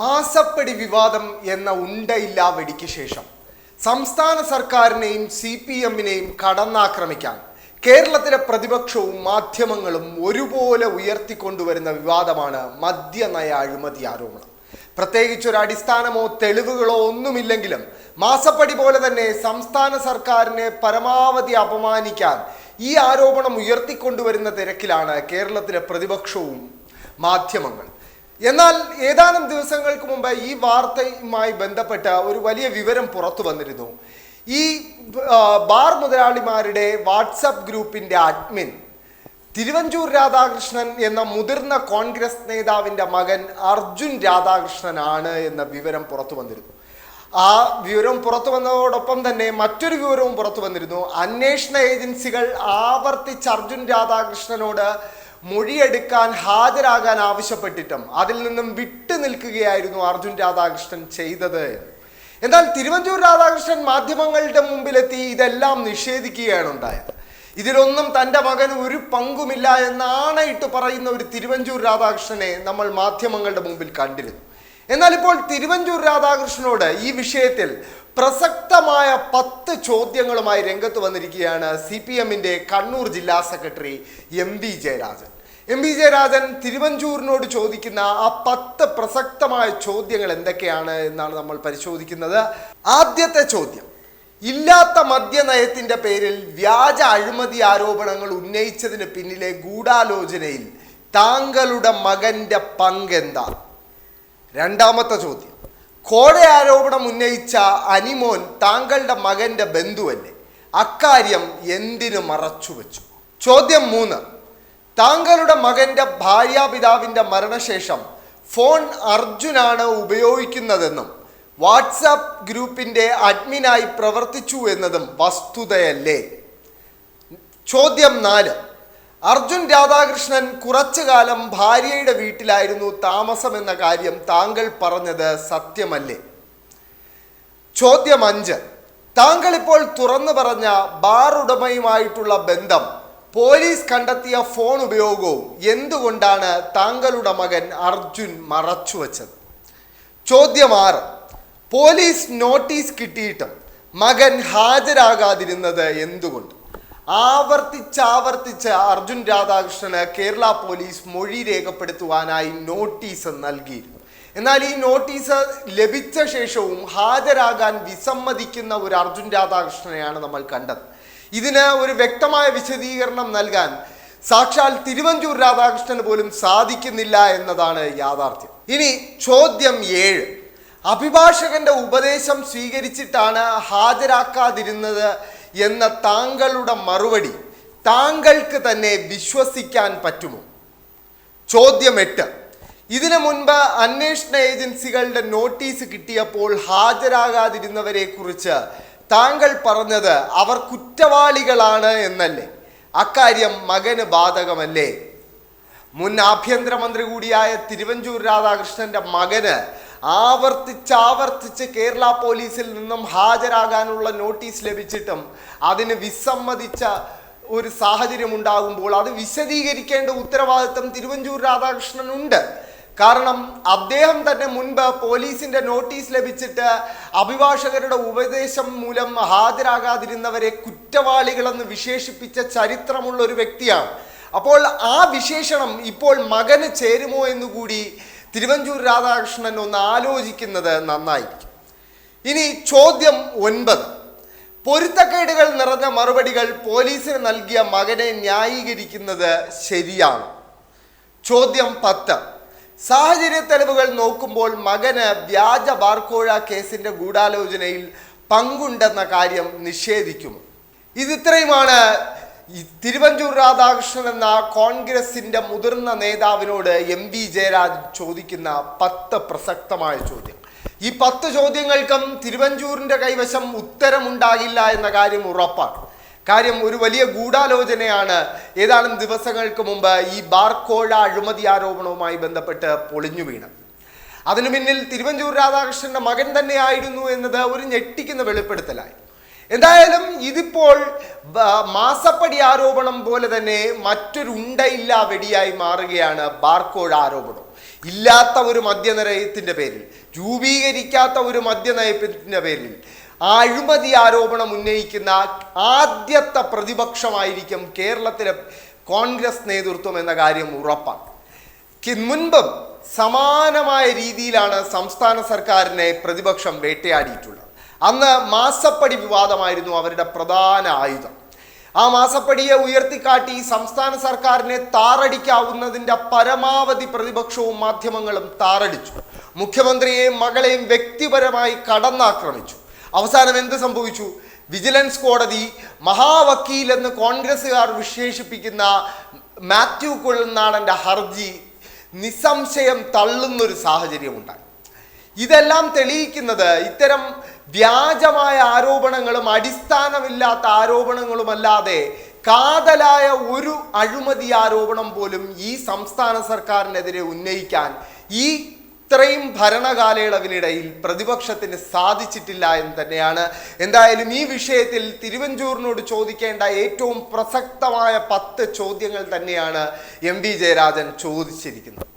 മാസപ്പടി വിവാദം എന്ന ഉണ്ടയില്ല വെടിക്ക് ശേഷം സംസ്ഥാന സർക്കാരിനെയും സി പി എമ്മിനെയും കടന്നാക്രമിക്കാൻ കേരളത്തിലെ പ്രതിപക്ഷവും മാധ്യമങ്ങളും ഒരുപോലെ ഉയർത്തിക്കൊണ്ടുവരുന്ന വിവാദമാണ് മദ്യനയ അഴിമതി ആരോപണം. പ്രത്യേകിച്ച് ഒരു അടിസ്ഥാനമോ തെളിവുകളോ ഒന്നുമില്ലെങ്കിലും മാസപ്പടി പോലെ തന്നെ സംസ്ഥാന സർക്കാരിനെ പരമാവധി അപമാനിക്കാൻ ഈ ആരോപണം ഉയർത്തിക്കൊണ്ടുവരുന്ന തിരക്കിലാണ് കേരളത്തിലെ പ്രതിപക്ഷവും മാധ്യമങ്ങൾ എന്നാൽ ഏതാനും ദിവസങ്ങൾക്ക് മുമ്പ് ഈ വാർത്തയുമായി ബന്ധപ്പെട്ട ഒരു വലിയ വിവരം പുറത്തു വന്നിരുന്നു. ഈ ബാർ മുതലാളിമാരുടെ വാട്സപ്പ് ഗ്രൂപ്പിന്റെ അഡ്മിൻ തിരുവഞ്ചൂർ രാധാകൃഷ്ണൻ എന്ന മുതിർന്ന കോൺഗ്രസ് നേതാവിന്റെ മകൻ അർജുൻ രാധാകൃഷ്ണനാണ് എന്ന വിവരം പുറത്തു വന്നിരുന്നു. ആ വിവരം പുറത്തു വന്നതോടൊപ്പം തന്നെ മറ്റൊരു വിവരവും പുറത്തു വന്നിരുന്നു. അന്വേഷണ ഏജൻസികൾ ആവർത്തിച്ച് അർജുൻ രാധാകൃഷ്ണനോട് മൊഴിയെടുക്കാൻ ഹാജരാകാൻ ആവശ്യപ്പെട്ടിട്ടും അതിൽ നിന്നും വിട്ടു നിൽക്കുകയായിരുന്നു അർജുൻ രാധാകൃഷ്ണൻ ചെയ്തത്. എന്നാൽ തിരുവഞ്ചൂർ രാധാകൃഷ്ണൻ മാധ്യമങ്ങളുടെ മുമ്പിലെത്തി ഇതെല്ലാം നിഷേധിക്കുകയാണ് ഉണ്ടായത്. ഇതിലൊന്നും തന്റെ മകന് ഒരു പങ്കുമില്ല എന്നാണയിട്ട് പറയുന്ന ഒരു തിരുവഞ്ചൂർ രാധാകൃഷ്ണനെ നമ്മൾ മാധ്യമങ്ങളുടെ മുമ്പിൽ കണ്ടിരുന്നു. എന്നാൽ ഇപ്പോൾ തിരുവഞ്ചൂർ രാധാകൃഷ്ണനോട് ഈ വിഷയത്തിൽ പ്രസക്തമായ പത്ത് ചോദ്യങ്ങളുമായി രംഗത്ത് വന്നിരിക്കുകയാണ് സി പി എമ്മിന്റെ കണ്ണൂർ ജില്ലാ secretary M V Jayarajan. M V Jayarajan തിരുവഞ്ചൂരിനോട് ചോദിക്കുന്ന ആ പത്ത് പ്രസക്തമായ ചോദ്യങ്ങൾ എന്തൊക്കെയാണ് എന്നാണ് നമ്മൾ പരിശോധിക്കുന്നത്. ആദ്യത്തെ ചോദ്യം ഇല്ലാത്ത മദ്യനയത്തിന്റെ പേരിൽ വ്യാജ അഴിമതി ആരോപണങ്ങൾ ഉന്നയിച്ചതിന് പിന്നിലെ ഗൂഢാലോചനയിൽ താങ്കളുടെ മകന്റെ പങ്കെന്താ രണ്ടാമത്തെ ചോദ്യം കോഴ ആരോപണം ഉന്നയിച്ച അനിമോൻ താങ്കളുടെ മകന്റെ ബന്ധുവല്ലേ? അക്കാര്യം എന്തിനു മറച്ചു വച്ചു ചോദ്യം മൂന്ന് താങ്കളുടെ മകന്റെ ഭാര്യാപിതാവിന്റെ മരണശേഷം ഫോൺ അർജുനാണ് ഉപയോഗിക്കുന്നതെന്നും വാട്സാപ്പ് ഗ്രൂപ്പിന്റെ അഡ്മിനായി പ്രവർത്തിച്ചു എന്നതും വസ്തുതയല്ലേ? ചോദ്യം നാല്. അർജുൻ രാധാകൃഷ്ണൻ കുറച്ചു കാലം ഭാര്യയുടെ വീട്ടിലായിരുന്നു താമസം എന്ന കാര്യം താങ്കൾ പറഞ്ഞത് സത്യമല്ലേ? ചോദ്യം അഞ്ച്. താങ്കൾ ഇപ്പോൾ തുറന്നു പറഞ്ഞ ബാർ ഉടമയുമായിട്ടുള്ള ബന്ധം പോലീസ് കണ്ടെത്തിയ ഫോൺ ഉപയോഗവും എന്തുകൊണ്ടാണ് താങ്കളുടെ മകൻ അർജുൻ മറച്ചുവെച്ചത്? ചോദ്യം ആറ്. പോലീസ് നോട്ടീസ് കിട്ടിയിട്ടും മകൻ ഹാജരാകാതിരുന്നത് എന്തുകൊണ്ട്? ആവർത്തിച്ചാവർത്തിച്ച് അർജുൻ രാധാകൃഷ്ണന് കേരള പോലീസ് മൊഴി രേഖപ്പെടുത്തുവാനായി നോട്ടീസ് നൽകിയിരുന്നു. എന്നാൽ ഈ നോട്ടീസ് ലഭിച്ച ശേഷവും ഹാജരാകാൻ വിസമ്മതിക്കുന്ന ഒരു അർജുൻ രാധാകൃഷ്ണനെയാണ് നമ്മൾ കണ്ടത്. ഇതിന് ഒരു വ്യക്തമായ വിശദീകരണം നൽകാൻ സാക്ഷാൽ തിരുവഞ്ചൂർ രാധാകൃഷ്ണന് പോലും സാധിക്കുന്നില്ല എന്നതാണ് യാഥാർത്ഥ്യം. ഇനി ചോദ്യം ഏഴ്. അഭിഭാഷകന്റെ ഉപദേശം സ്വീകരിച്ചിട്ടാണ് ഹാജരാക്കാതിരുന്നത് എന്ന താങ്കളുടെ മറുപടി താങ്കൾക്ക് തന്നെ വിശ്വസിക്കാൻ പറ്റുമോ? ചോദ്യം എട്ട്. ഇതിനു മുൻപ് അന്വേഷണ ഏജൻസികളുടെ നോട്ടീസ് കിട്ടിയപ്പോൾ ഹാജരാകാതിരുന്നവരെ കുറിച്ച് താങ്കൾ പറഞ്ഞത് അവർ കുറ്റവാളികളാണ് എന്നല്ലേ? അക്കാര്യം മകന് ബാധകമല്ലേ? മുൻ ആഭ്യന്തരമന്ത്രി കൂടിയായ തിരുവഞ്ചൂർ രാധാകൃഷ്ണന്റെ മകന് ആവർത്തിച്ചാവർത്തിച്ച് കേരള പോലീസിൽ നിന്നും ഹാജരാകാനുള്ള നോട്ടീസ് ലഭിച്ചിട്ടും അതിന് വിസമ്മതിച്ച ഒരു സാഹചര്യം ഉണ്ടാകുമ്പോൾ അത് വിശദീകരിക്കേണ്ട ഉത്തരവാദിത്തം തിരുവഞ്ചൂർ രാധാകൃഷ്ണനുണ്ട്. കാരണം അദ്ദേഹം തന്നെ മുൻപ് പോലീസിന്റെ നോട്ടീസ് ലഭിച്ചിട്ട് അഭിഭാഷകരുടെ ഉപദേശം മൂലം ഹാജരാകാതിരുന്നവരെ കുറ്റവാളികളെന്ന് വിശേഷിപ്പിച്ച ചരിത്രമുള്ള ഒരു വ്യക്തിയാണ്. അപ്പോൾ ആ വിശേഷണം ഇപ്പോൾ മകന് ചേരുമോ എന്നുകൂടി തിരുവഞ്ചൂർ രാധാകൃഷ്ണൻ ഒന്ന് ആലോചിക്കുന്നത് നന്നായിരിക്കും. ഇനി ചോദ്യം ഒൻപത്. പൊരുത്തക്കേടുകൾ നിറഞ്ഞ മറുപടികൾ പോലീസിന് നൽകിയ മകനെ ന്യായീകരിക്കുന്നത് ശരിയാണ്? ചോദ്യം പത്ത്. സാഹചര്യ തെളിവുകൾ നോക്കുമ്പോൾ മകന് വ്യാജ ബാർക്കോഴ കേസിന്റെ ഗൂഢാലോചനയിൽ പങ്കുണ്ടെന്ന കാര്യം നിഷേധിക്കും. ഇതിത്രയുമാണ് തിരുവഞ്ചൂർ രാധാകൃഷ്ണൻ എന്ന കോൺഗ്രസിന്റെ മുതിർന്ന നേതാവിനോട് എം വി ജയരാജൻ ചോദിക്കുന്ന പത്ത് പ്രസക്തമായ ചോദ്യം. ഈ പത്ത് ചോദ്യങ്ങൾക്കും തിരുവഞ്ചൂരിന്റെ കൈവശം ഉത്തരമുണ്ടാകില്ല എന്ന കാര്യം ഉറപ്പാണ്. കാര്യം ഒരു വലിയ ഗൂഢാലോചനയാണ്. ഏതാനും ദിവസങ്ങൾക്ക് മുമ്പ് ഈ ബാർക്കോഴ അഴിമതി ആരോപണവുമായി ബന്ധപ്പെട്ട് പൊളിഞ്ഞു വീണത് അതിനു പിന്നിൽ തിരുവഞ്ചൂർ രാധാകൃഷ്ണന്റെ മകൻ തന്നെയായിരുന്നു എന്നത് ഒരു ഞെട്ടിക്കുന്ന വെളിപ്പെടുത്തലായി. എന്തായാലും ഇതിപ്പോൾ മാസപ്പടി ആരോപണം പോലെ തന്നെ മറ്റൊരു ഉണ്ടയില്ല വെടിയായി മാറുകയാണ് ബാർക്കോഴ ആരോപണം. ഇല്ലാത്ത ഒരു മദ്യനയത്തിന്റെ പേരിൽ രൂപീകരിക്കാത്ത ഒരു മദ്യനയത്തിന്റെ പേരിൽ ആ അഴിമതി ആരോപണം ഉന്നയിക്കുന്ന ആദ്യത്തെ പ്രതിപക്ഷമായിരിക്കും കേരളത്തിലെ കോൺഗ്രസ് നേതൃത്വം എന്ന കാര്യം ഉറപ്പാണ്. മുൻപും സമാനമായ രീതിയിലാണ് സംസ്ഥാന സർക്കാരിനെ പ്രതിപക്ഷം വേട്ടയാടിയിട്ടുള്ളത്. അന്ന് മാസപ്പടി വിവാദമായിരുന്നു അവരുടെ പ്രധാന ആയുധം. ആ മാസപ്പടിയെ ഉയർത്തിക്കാട്ടി സംസ്ഥാന സർക്കാരിനെ താറടിക്കാവുന്നതിന്റെ പരമാവധി പ്രതിപക്ഷവും മാധ്യമങ്ങളും താറടിച്ചു. മുഖ്യമന്ത്രിയെയും മകളെയും വ്യക്തിപരമായി കടന്നാക്രമിച്ചു. അവസാനം എന്ത് സംഭവിച്ചു? വിജിലൻസ് കോടതി മഹാവക്കീൽ എന്ന് കോൺഗ്രസ്സുകാർ വിശേഷിപ്പിക്കുന്ന മാത്യു കുഴൽനാടന്റെ ഹർജി നിസ്സംശയം തള്ളുന്നൊരു സാഹചര്യമുണ്ടായി. ഇതെല്ലാം തെളിയിക്കുന്നത് ഇത്തരം വ്യാജമായ ആരോപണങ്ങളും അടിസ്ഥാനമില്ലാത്ത ആരോപണങ്ങളുമല്ലാതെ കാതലായ ഒരു അഴിമതി ആരോപണം പോലും ഈ സംസ്ഥാന സർക്കാരിനെതിരെ ഉന്നയിക്കാൻ ഈ ഇത്രയും ഭരണകാലയളവിനിടയിൽ പ്രതിപക്ഷത്തിന് സാധിച്ചിട്ടില്ല എന്ന് തന്നെയാണ്. എന്തായാലും ഈ വിഷയത്തിൽ തിരുവഞ്ചൂറിനോട് ചോദിക്കേണ്ട ഏറ്റവും പ്രസക്തമായ പത്ത് ചോദ്യങ്ങൾ തന്നെയാണ് എം വി ജയരാജൻ ചോദിച്ചിരിക്കുന്നത്.